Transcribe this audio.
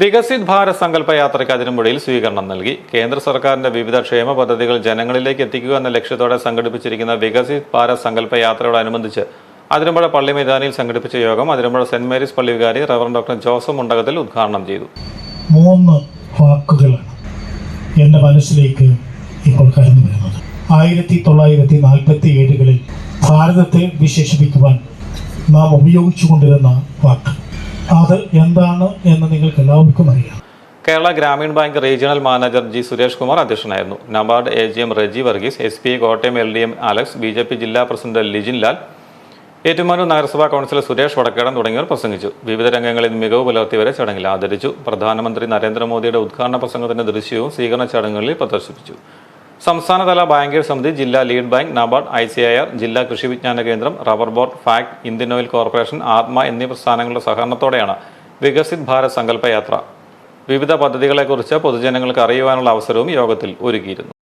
വികസിത് ഭാരത് സങ്കല്പ യാത്രയ്ക്ക് അതിരമ്പുഴയിൽ സ്വീകരണം നൽകി. കേന്ദ്ര സർക്കാരിന്റെ വിവിധ ക്ഷേമ പദ്ധതികൾ ജനങ്ങളിലേക്ക് എത്തിക്കുക എന്ന ലക്ഷ്യത്തോടെ സംഘടിപ്പിച്ചിരിക്കുന്ന വികസിത് ഭാരത് സങ്കല്പ യാത്രയോടനുബന്ധിച്ച് അതിരമ്പുഴ പള്ളി മൈതാനിയിൽ സംഘടിപ്പിച്ച യോഗം അതിരമ്പുഴ സെന്റ് മേരീസ് പള്ളി വികാരി റവറൻ ഡോക്ടർ ജോസഫ് മുണ്ടകത്തിൽ ഉദ്ഘാടനം ചെയ്തു. മൂന്ന് വാക്കുകളാണ് എന്റെ മനസ്സിലേക്ക് ഇപ്പോൾ കടന്നു വരുന്നത്. ആയിരത്തി തൊള്ളായിരത്തി നാൽപ്പത്തി ഏഴുകളിൽ ഭാരതത്തെ വിശേഷിപ്പിക്കുവാൻ നാം ഉപയോഗിച്ചുകൊണ്ടിരുന്ന വാക്ക്. അത് എന്താണ് എന്ന് നിങ്ങൾക്ക് എല്ലാവർക്കും അറിയാം. Kerala Gramin bank regional manager G Suresh Kumar അധ്യക്ഷനായിരുന്നു. NABARD A G M Reji Varghese S P Kottayam L D M Alex B J P ജില്ലാ പ്രസിഡന്റ് ലിജിൻ ലാൽ ഏറ്റുമാനൂർ നഗരസഭാ കൗൺസിലർ സുരേഷ് വടക്കേടൻ തുടങ്ങിയവർ പ്രസംഗിച്ചു. വിവിധ രംഗങ്ങളിൽ മികവ് പുലർത്തിയവരെ ചടങ്ങിൽ ആദരിച്ചു. പ്രധാനമന്ത്രി നരേന്ദ്രമോദിയുടെ ഉദ്ഘാടന പ്രസംഗത്തിന്റെ ദൃശ്യവും സ്വീകരണ ചടങ്ങുകളിൽ പ്രദർശിപ്പിച്ചു. സംസ്ഥാനതല ബാങ്കേഴ്സ് സമിതി ജില്ലാ lead bank NABARD I C I R ജില്ലാ കൃഷി വിജ്ഞാന കേന്ദ്രം rubber board FACT Indian oil corporation ATMA എന്നീ പ്രസ്ഥാനങ്ങളുടെ സഹകരണത്തോടെയാണ് വികസിത് ഭാരത് സങ്കല്പയാത്ര വിവിധ പദ്ധതികളെക്കുറിച്ച് പൊതുജനങ്ങൾക്ക് അറിയുവാനുള്ള അവസരവും യോഗത്തിൽ ഒരുക്കിയിരുന്നു.